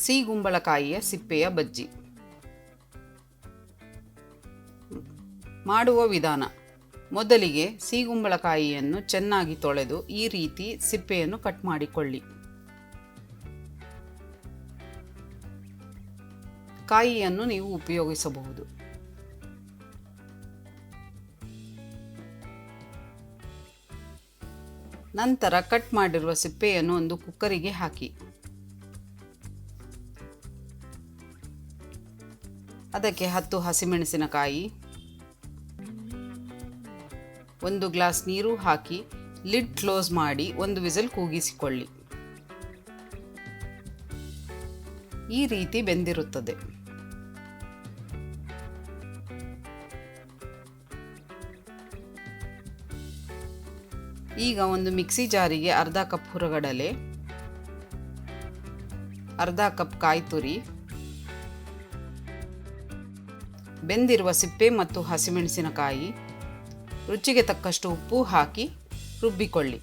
ಸಿಗುಂಬಳಕಾಯಿಯ ಸಿಪ್ಪೆಯ ಬಜ್ಜಿ. ಮಾಡುವ ವಿಧಾನ. ಮೊದಲಿಗೆ ಸಿಗುಂಬಳಕಾಯಿಯನ್ನು ಚೆನ್ನಾಗಿ ತೊಳೆದು ಈ ರೀತಿ ಸಿಪ್ಪೆಯನ್ನು ಕಟ್ ಮಾಡಿಕೊಳ್ಳಿ. ಕಾಯಿಯನ್ನು ನೀವು ಉಪಯೋಗಿಸಬಹುದು. ನಂತರ ಕಟ್ ಮಾಡಿರುವ ಸಿಪ್ಪೆಯನ್ನು ಒಂದು ಕುಕ್ಕರಿಗೆ ಹಾಕಿ. ಅದಕ್ಕೆ ಹತ್ತು ಹಸಿಮೆಣಸಿನಕಾಯಿ, ಒಂದು ಗ್ಲಾಸ್ ನೀರು ಹಾಕಿ ಲಿಡ್ ಕ್ಲೋಸ್ ಮಾಡಿ ಒಂದು ವಿಸಲ್ ಕೂಗಿಸಿಕೊಳ್ಳಿ. ಈ ರೀತಿ ಬೆಂದಿರುತ್ತದೆ. ಈಗ ಒಂದು ಮಿಕ್ಸಿ ಜಾರಿಗೆ ಅರ್ಧ ಕಪ್ ಹುರಗಡಲೆ, ಅರ್ಧ ಕಪ್ ಕಾಯಿ ತುರಿ ಬೆಂದಿರುವ ಸಿಪ್ಪೆ ಮತ್ತು ಹಸಿಮೆಣಸಿನಕಾಯಿ. ರುಚಿಗೆ ತಕ್ಕಷ್ಟು ಉಪ್ಪು ಹಾಕಿ ರುಬ್ಬಿಕೊಳ್ಳಿ.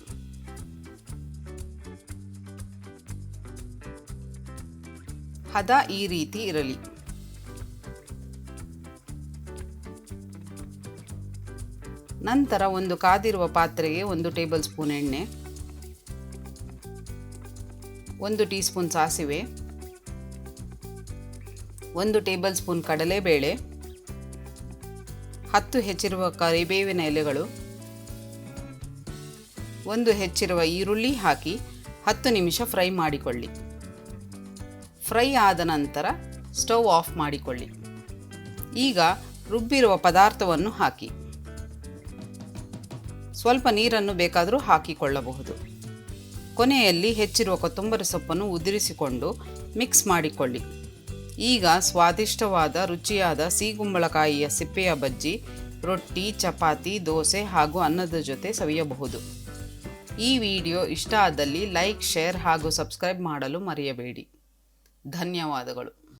ಹದ ಈ ರೀತಿ ಇರಲಿ. ನಂತರ ಒಂದು ಕಾದಿರುವ ಪಾತ್ರೆಗೆ ಒಂದು ಟೇಬಲ್ ಸ್ಪೂನ್ ಎಣ್ಣೆ. ಒಂದು ಟೀ ಸ್ಪೂನ್ ಸಾಸಿವೆ. ಒಂದು ಟೇಬಲ್ ಸ್ಪೂನ್ ಕಡಲೆಬೇಳೆ. ಹತ್ತು ಹೆಚ್ಚಿರುವ ಕರಿಬೇವಿನ ಎಲೆಗಳು, ಒಂದು ಹೆಚ್ಚಿರುವ ಈರುಳ್ಳಿ ಹಾಕಿ ಹತ್ತು ನಿಮಿಷ ಫ್ರೈ ಮಾಡಿಕೊಳ್ಳಿ. ಫ್ರೈ ಆದ ನಂತರ ಸ್ಟವ್ ಆಫ್ ಮಾಡಿಕೊಳ್ಳಿ. ಈಗ ರುಬ್ಬಿರುವ ಪದಾರ್ಥವನ್ನು ಹಾಕಿ. ಸ್ವಲ್ಪ ನೀರನ್ನು ಬೇಕಾದರೂ ಹಾಕಿಕೊಳ್ಳಬಹುದು. ಕೊನೆಯಲ್ಲಿ ಹೆಚ್ಚಿರುವ ಕೊತ್ತಂಬರಿ ಸೊಪ್ಪನ್ನು ಉದುರಿಸಿಕೊಂಡು ಮಿಕ್ಸ್ ಮಾಡಿಕೊಳ್ಳಿ. ಈಗ ಸ್ವಾದಿಷ್ಟವಾದ ರುಚಿಯಾದ ಸಿಗುಂಬಳಕಾಯಿಯ ಸಿಪ್ಪೆಯ ಬಜ್ಜಿ, ರೊಟ್ಟಿ, ಚಪಾತಿ, ದೋಸೆ ಹಾಗೂ ಅನ್ನದ ಜೊತೆ ಸವಿಯಬಹುದು. ಈ ವಿಡಿಯೋ ಇಷ್ಟ ಆದಲ್ಲಿ ಲೈಕ್, ಶೇರ್ ಹಾಗೂ ಸಬ್ಸ್ಕ್ರೈಬ್ ಮಾಡಲು ಮರೆಯಬೇಡಿ. ಧನ್ಯವಾದಗಳು.